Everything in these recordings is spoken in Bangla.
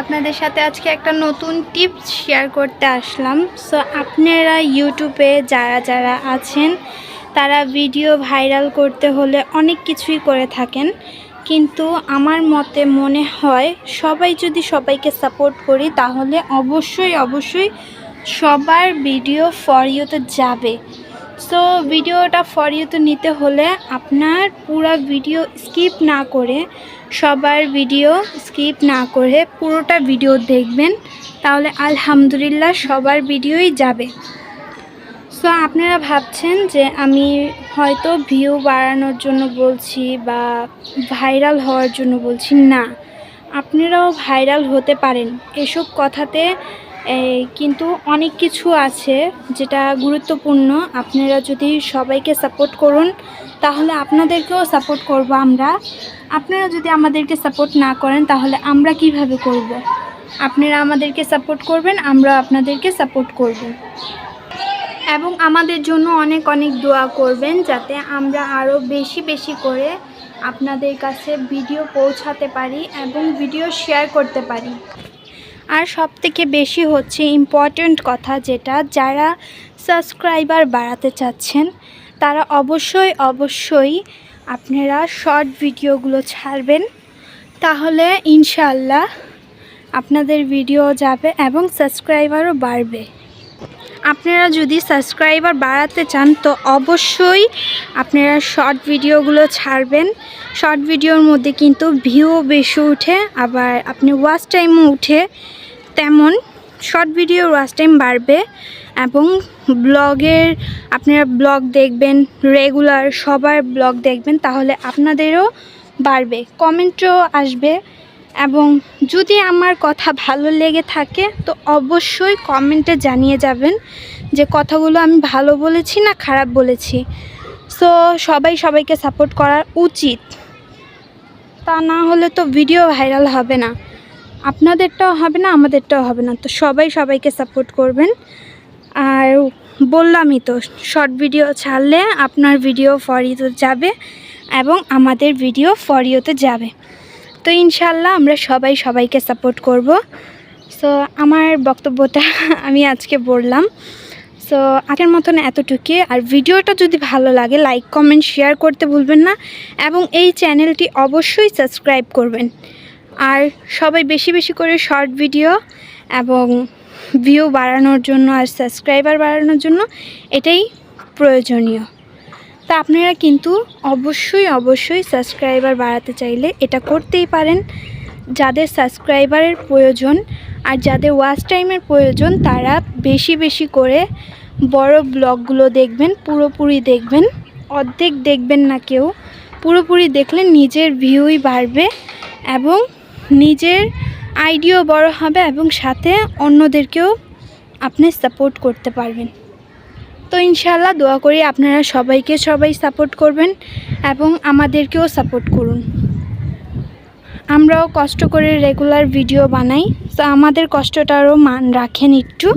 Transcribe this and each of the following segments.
আপনাদের সাথে আজকে একটা নতুন টিপস শেয়ার করতে আসলাম। সো আপনারা ইউটিউবে যারা যারা আছেন, তারা ভিডিও ভাইরাল করতে হলে অনেক কিছুই করে থাকেন। কিন্তু আমার মতে মনে হয়, সবাই যদি সবাইকে সাপোর্ট করি, তাহলে অবশ্যই অবশ্যই সবার ভিডিও ফর ইউতে যাবে। সো ভিডিওটা ফর ইউতে নিতে হলে আপনার পুরো ভিডিও স্কিপ না করে, সবার ভিডিও স্কিপ না করে পুরোটা ভিডিও দেখবেন। তাহলে আলহামদুলিল্লাহ সবার ভিডিওই যাবে। সো আপনারা ভাবছেন যে আমি হয়তো ভিউ বাড়ানোর জন্য বলছি বা ভাইরাল হওয়ার জন্য বলছি, না। আপনারাও ভাইরাল হতে পারেন। এসব কথাতে কিন্তু অনেক কিছু আছে যেটা গুরুত্বপূর্ণ। আপনারা যদি সবাইকে সাপোর্ট করুন, তাহলে আপনাদেরকেও সাপোর্ট করব আমরা। আপনারা যদি আমাদেরকে সাপোর্ট না করেন, তাহলে আমরা কীভাবে করব? আপনারা আমাদেরকে সাপোর্ট করবেন, আমরা আপনাদেরকে সাপোর্ট করব। এবং আমাদের জন্য অনেক অনেক দোয়া করবেন, যাতে আমরা আরও বেশি বেশি করে আপনাদের কাছে ভিডিও পৌঁছাতে পারি এবং ভিডিও শেয়ার করতে পারি। আর সবথেকে বেশি হচ্ছে ইম্পর্ট্যান্ট কথা যেটা, যারা সাবস্ক্রাইবার বাড়াতে চাচ্ছেন, তারা অবশ্যই অবশ্যই আপনারা শর্ট ভিডিওগুলো ছাড়বেন। তাহলে ইনশাল্লাহ আপনাদের ভিডিও যাবে এবং সাবস্ক্রাইবারও বাড়বে। আপনারা যদি সাবস্ক্রাইবার বাড়াতে চান, তো অবশ্যই আপনারা শর্ট ভিডিওগুলো ছাড়বেন। শর্ট ভিডিওর মধ্যে কিন্তু ভিউ বেশি উঠে, আবার আপনি ওয়াচ টাইমও উঠে, তেমন শর্ট ভিডিওর ওয়াচ টাইম বাড়বে এবং ব্লগের আপনারা ব্লগ দেখবেন, রেগুলার সবার ব্লগ দেখবেন, তাহলে আপনাদেরও বাড়বে। কমেন্টও আসবে। এবং যদি আমার কথা ভালো লেগে থাকে, তো অবশ্যই কমেন্টে জানিয়ে যাবেন যে কথাগুলো আমি ভালো বলেছি না খারাপ বলেছি। সো সবাই সবাইকে সাপোর্ট করা উচিত। তা না হলে তো ভিডিও ভাইরাল হবে না। আপনাদেরটাও হবে না, আমাদেরটাও হবে না। তো সবাই সবাইকে সাপোর্ট করবেন। আর বললামই তো শর্ট ভিডিও ছাড়লে আপনার ভিডিও ফর ইউতে যাবে এবং আমাদের ভিডিও ফরিওতে যাবে। তো ইনশাল্লাহ আমরা সবাই সবাইকে সাপোর্ট করব। সো আমার বক্তব্যটা আমি আজকে বললাম। সো আগের মতন এতটুকুই। আর ভিডিওটা যদি ভালো লাগে লাইক কমেন্ট শেয়ার করতে ভুলবেন না। এবং এই চ্যানেলটি অবশ্যই সাবস্ক্রাইব করবেন। আর সবাই বেশি বেশি করে শর্ট ভিডিও এবং ভিউ বাড়ানোর জন্য আর সাবস্ক্রাইবার বাড়ানোর জন্য এটাই প্রয়োজনীয়। তা আপনারা কিন্তু অবশ্যই অবশ্যই সাবস্ক্রাইবার বাড়াতে চাইলে এটা করতেই পারেন। যাদের সাবস্ক্রাইবারের প্রয়োজন আর যাদের ওয়াচ টাইমের প্রয়োজন, তারা বেশি বেশি করে বড় ব্লগগুলো দেখবেন, পুরোপুরি দেখবেন। অর্ধেক দেখবেন না কেউ, পুরোপুরি দেখলে নিজের ভিউই বাড়বে এবং নিজের আইডিও বড় হবে এবং সাথে অন্যদেরকেও আপনি সাপোর্ট করতে পারবেন। তো ইনশাল্লাহ দোয়া করি আপনারা সবাইকে সবাই সাপোর্ট করবেন এবং আমাদেরকেও সাপোর্ট করুন। আমরাও কষ্ট করে রেগুলার ভিডিও বানাই। তো আমাদের কষ্টটারও মান রাখেন একটু।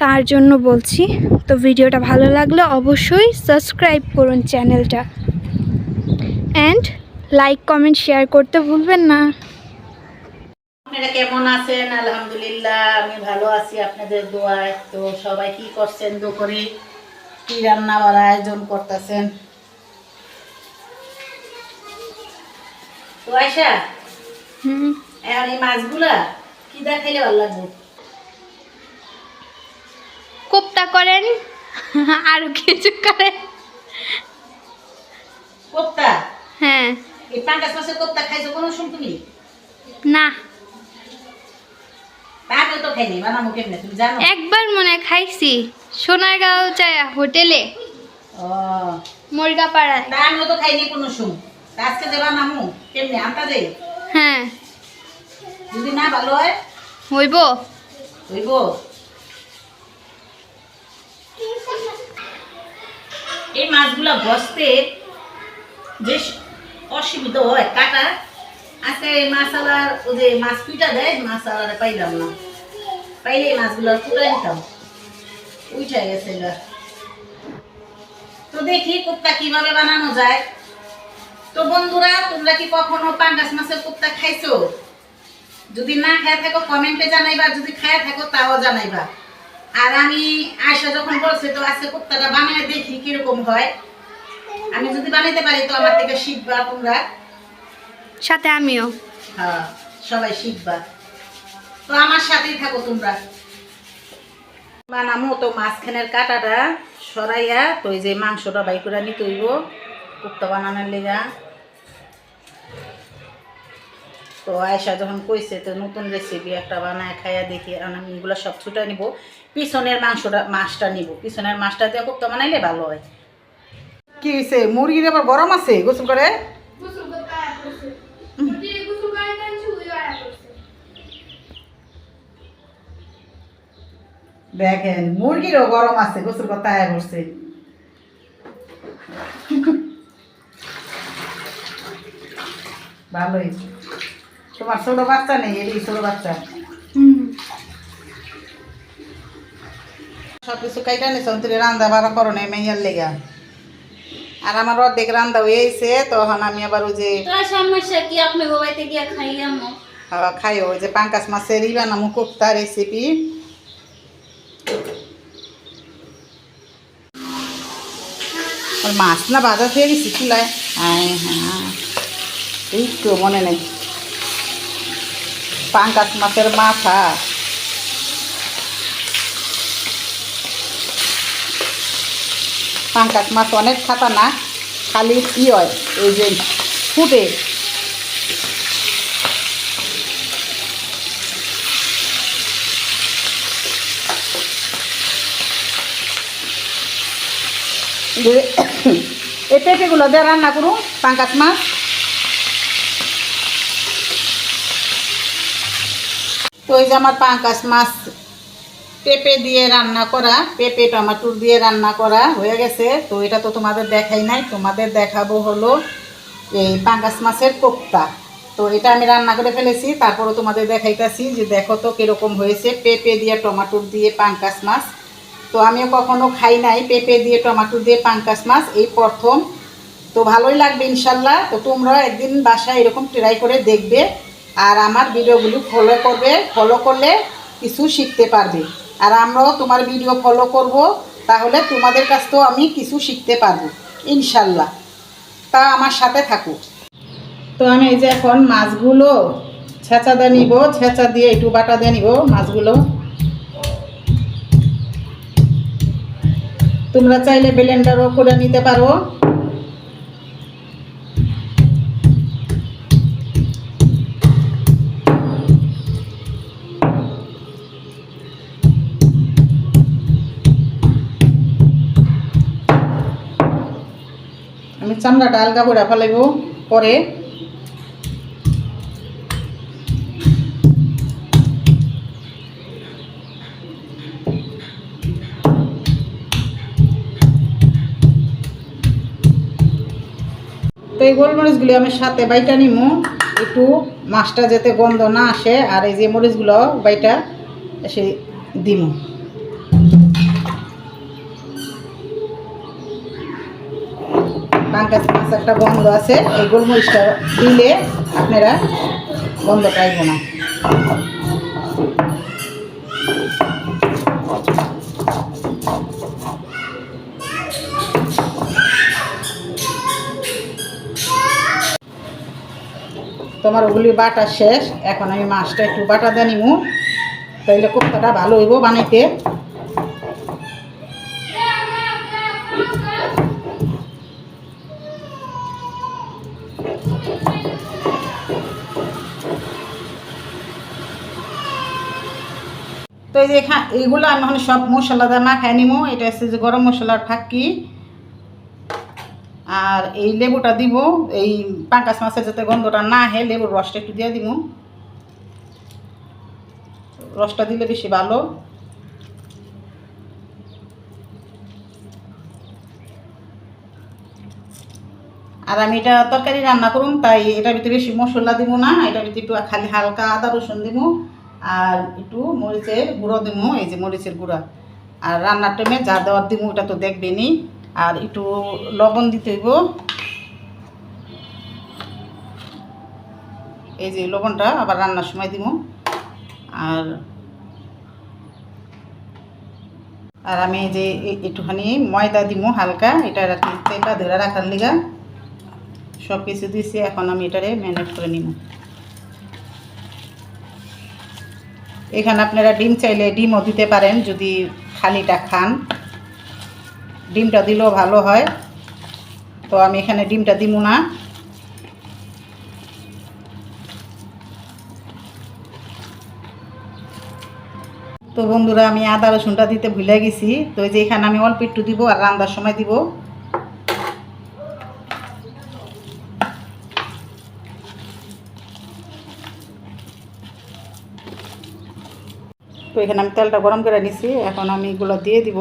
তার জন্য বলছি, তো ভিডিওটা ভালো লাগলে অবশ্যই সাবস্ক্রাইব করুন চ্যানেলটা অ্যান্ড লাইক কমেন্ট শেয়ার করতে ভুলবেন না। আপনারা কেমন আছেন? আলহামদুলিল্লাহ আমি ভালো আছি আপনাদের দোয়ায়। তো সবাই কি করছেন? দুপুরে কি রান্না বাড়া আয়োজন করতেছেন? তো আয়সা হুম। এই মাছগুলা কি দেখাইলে ভালো লাগবে? কোপ্তা করেন আরও কিছু করেন। কোপ্তা? হ্যাঁ। এই মাছের কোপ্তা খাইছো কোনো শুন তুমি না। আগে তো খাইনি বানাবো কেমনে? তুমি জানো? একবার মনে খাইছি। সোনারগাঁও চায় হোটেলে ও। মুরগাপাড়ায়। তা খাইনি কোনো আজকে যে বানামু কেমনে? আনতা যাই হ্যাঁ। যদি না ভালো হয়? হইব। হইব। এই মাছগুলা বসতে যে অসুবিধা হয়। কাটা আজকে এই মাছালার ও যে মাছ পিটা দেয় মাছালারে পাইলাম না। পাইলে এই মাছগুলো কুটাই নিতাম। উঠে গেছে। তো দেখি কুত্তা কীভাবে বানানো যায়। তো বন্ধুরা তোমরা কি কখনো পাঙ্গাস মাছের কুত্তা খাইছো? যদি না খায় থাকো কমেন্টে জানাইবা। যদি খায় থাকো তাও জানাইবা। আর আমি আয়সা যখন বলছে তো আজকে কুত্তাটা বানিয়ে দেখি কীরকম হয়? আমি যদি বানাইতে পারি তো আমার থেকে শিখবা তোমরা। সাথে আমিও। হ্যাঁ সবাই শিখবা। তো আমার সাথেই থাকো তোমরা। বানামো তো মাঝখানের কাটাটা সরাইয়া তো যে মাংসটা বাই করে নিতে হইব, কুপ্তা বানানোর লেগা। তো আয়সা যখন কইছে তো নতুন রেসিপি একটা বানায় খাইয়া দেখি আমি এগুলো সব ছুটা নিব। পিছনের মাংসটা, মাছটা নিব। পিছনের মাছটা দিয়ে কুপ্তা বানাইলে ভালো হয়। কি হয়েছে মুরগির আবার গরম আছে গোসল করে? দেখেন মুরগিরও গরম আছে গোসল করতে আয়া করছে ভালোই। তোমার ছোট বাচ্চা নেই এই ছোট বাচ্চা। সব কিছু কাইটা নিছ তুমি রান্দা বাড়া করো নাই মেয়ার লেগা। আর আমার অর্ধেক রান্দা হয়েছে তখন আমি আবার ওই যে সমস্যা কি আপনি বাবাইতে গিয়া খাই আম্মু খাওয়া খাই ওই যে পাঙ্কাস মাছের ইবা নামু কোপ্তা রেসিপি আর মাছ না বাজার থেকে গেছি চুলায়। হ্যাঁ হ্যাঁ এই তো মনে নেই। পাঙ্কাশ মাছের মাথা পাঙ্কাশ মাছ অনেক খাতা না, খালি ই হয়, এই যে ফুটে। এই পেঁপেগুলো দিয়ে রান্না করুন পাঙ্কাস মাছ তো এই যে আমার পাঙ্কাস মাছ পেঁপে দিয়ে রান্না করা, পেঁপে টমেটোর দিয়ে রান্না করা হয়ে গেছে। তো এটা তো তোমাদের দেখাই নাই, তোমাদের দেখাবো হলো এই পাঙ্কাস মাছের কোপ্তা। তো এটা আমি রান্না করে ফেলেছি, তারপরও তোমাদের দেখাইতেছি যে দেখো তো কীরকম হয়েছে। পেঁপে দিয়ে টমেটোর দিয়ে পাঙ্কাস মাছ তো আমিও কখনো খাই নাই, পেঁপে দিয়ে টমাটো দিয়ে পাঙ্কাস মাছ, এই প্রথম। তো ভালোই লাগবে ইনশাল্লাহ। তো তোমরাও একদিন বাসায় এরকম ট্রাই করে দেখবে আর আমার ভিডিওগুলি ফলো করবে। ফলো করলে কিছু শিখতে পারবে। আর আমরাও তোমার ভিডিও ফলো করব, তাহলে তোমাদের কাছ তো আমি কিছু শিখতে পারব, ইনশাল্লাহ। তা আমার সাথে থাকো। তো আমি এই যে এখন মাছগুলো ছেঁচা দিয়ে নিব, ছেঁচা দিয়ে একটু বাটা দিয়ে নিব মাছগুলো। তোমরা চাইলে ব্লেন্ডারও করে নিতে পারো। আমি চামড়াটা আলগা করে ফেলাইব পরে। এই গোলমরিচগুলি আমি সাথে বাইটা নিমু। একটু মাছটা যাতে গন্ধ না আসে, আর এই যে মরিচগুলো, বাইটা এসে দিমু। পাঙ্কাস মাছ একটা গন্ধ আছে, এই গোলমরিচটা দিলে আপনারা গন্ধ পাইব না। তোমার ওগুলি বাটা শেষ। এখন আমি মাছটা একটু বাটা দিয়ে নিমু। তাইলে কোপ্তাটা ভালো হইব বানাইতে। তো এই যে এইগুলো আমি এখন সব মশলা দিয়ে মাখাই নিমু। এটা হচ্ছে যে গরম মশলার ফাঁকি। আর এই লেবুটা দিব, এই পাঙ্কাশ মাছের যাতে গন্ধটা না হে লেবুর রসটা একটু দিয়ে দিব রসটা দিলে বেশি ভালো। আর আমি এটা তরকারি রান্না করুন তাই এটার ভিতরে বেশি মশলা দিব না, এটার ভিতরে একটু খালি হালকা আদা রসুন দিব আর একটু মরিচের গুঁড়ো দিব এই যে মরিচের গুঁড়া। আর রান্নার টাইমে যা দেওয়ার দিব ওটা তো দেখবেনই। আর একটু লবণ দিতে হইব। এই যে লবণটা আবার রান্নার সময় দিব আর আর আমি যে একটুখানি ময়দা দিব হালকা, এটা চেপা ধরে রাখার লিগা। সব কিছু দিয়েছি এখন আমি এটারে ম্যানেজ করে নিব এখানে আপনারা ডিম চাইলে ডিমও দিতে পারেন যদি খালিটা খান। ডিমটা দিলেও ভালো হয়। তো আমি এখানে ডিমটা দিব না। তো বন্ধুরা, আমি আদা রসুনটা দিতে ভুলে গেছি। তো এই যে এখানে আমি অল্প একটু দিব আর রান্নার সময় দিব। তো এখানে আমি তেলটা গরম করে নিছি। এখন আমি এগুলো দিয়ে দিব।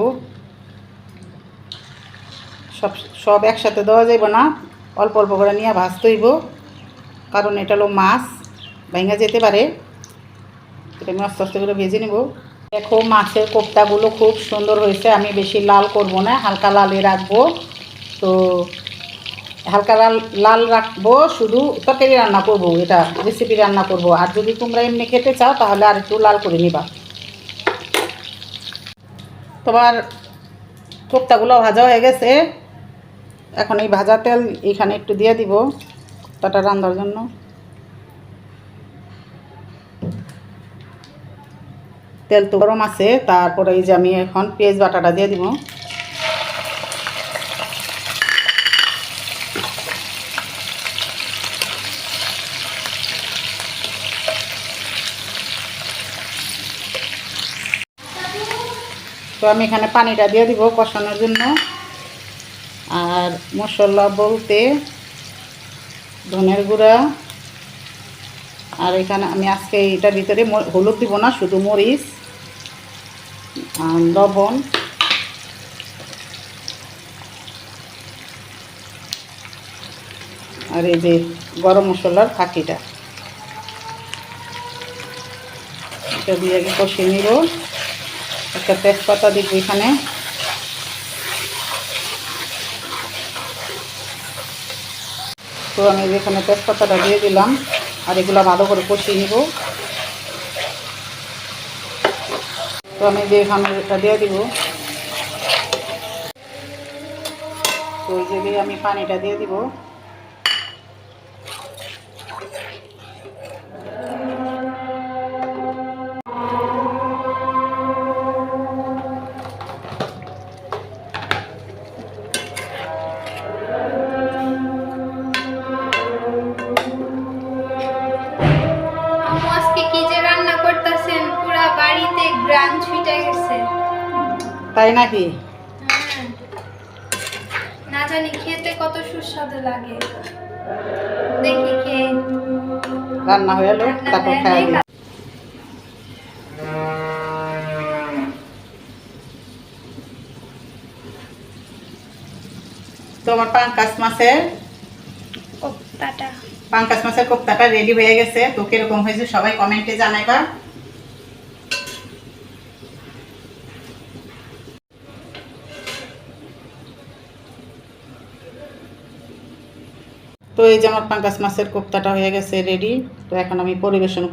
সব সব একসাথে দেওয়া যাইব না। অল্প অল্প করে নিয়ে ভাজতে হইব কারণ এটা হলো মাছ ভেঙে যেতে পারে। এটা আমি আস্তে আস্তে করে ভেজে নিব। দেখো মাছের কোপ্তাগুলো খুব সুন্দর হয়েছে, আমি বেশি লাল করব না, হালকা লালে রাখব। তো হালকা লাল লাল রাখব, শুধু তরকারি রান্না করব, এটা রেসিপি রান্না করব। আর যদি তোমরা এমনি খেতে চাও, তাহলে আর একটু লাল করে নিবা। তোমার কোপ্তাগুলো ভাজা হয়ে গেছে। এখন এই ভাজা তেল এখানে একটু দিয়ে দিব কোপ্তাটা রান্নার জন্য। তেল তো গরম আছে, তারপরে এই যে আমি এখন পেঁয়াজ বাটাটা দিয়ে দিব। তো আমি এখানে পানিটা দিয়ে দিব কষানোর জন্য। মশলা বলতে ধনের গুঁড়া। আর এখানে আমি আজকে এটার ভিতরে হলুদ দিব না, শুধু মরিচ আর লবণ। আর এই যে গরম মশলার ফাঁকিটা এটা দিয়ে আগে কষিয়ে নিব। একটা তেজপাতা দিব এখানে। তো আমি এখানে তেজপাতাটা দিয়ে দিলাম, আর এগুলো ভালো করে কষিয়ে নিব। তো আমি এখানে এটা দিয়ে দিব। তো এই আমি পানিটা দিয়ে দিব। তাই নাকি? হ্যাঁ। না জানি খেতে কত সুস্বাদু লাগে। দেখি খেয়ে রান্না হয়ে রান্না তারপর খাই গেলে তো আমার পাঙ্কাস মাছের কোপ্তাটা। পাঙ্কাস মাছের কোপ্তাটা রেডি হয়ে গেছে। তো কীরকম হয়েছে সবাই কমেন্টে জানাইবা। তো এই যে আমার পাঙ্কাস মাছের কোপ্তাটা হয়ে গেছে রেডি তো এখন আমি পরিবেশন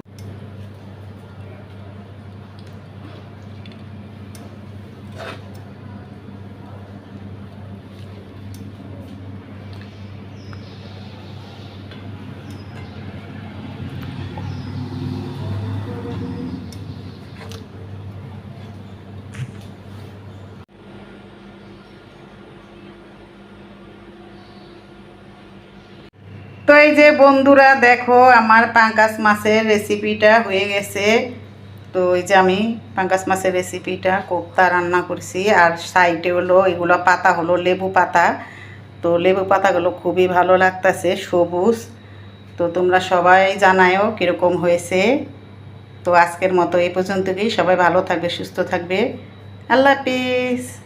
তো এই যে বন্ধুরা, দেখো আমার পাঙ্কাস মাছের রেসিপিটা হয়ে গেছে। তো এই যে আমি পাঙ্কাস মাছের রেসিপিটা কোপ্তা রান্না করছি, আর সাইডে হলো এগুলো পাতা হলো লেবু পাতা। তো লেবু পাতাগুলো খুবই ভালো লাগতেছে, সবুজ। তো তোমরা সবাই জানায়ও কীরকম হয়েছে। তো আজকের মতো এই পর্যন্তই। সবাই ভালো থাকবে, সুস্থ থাকবে। আল্লাহ হাফিজ।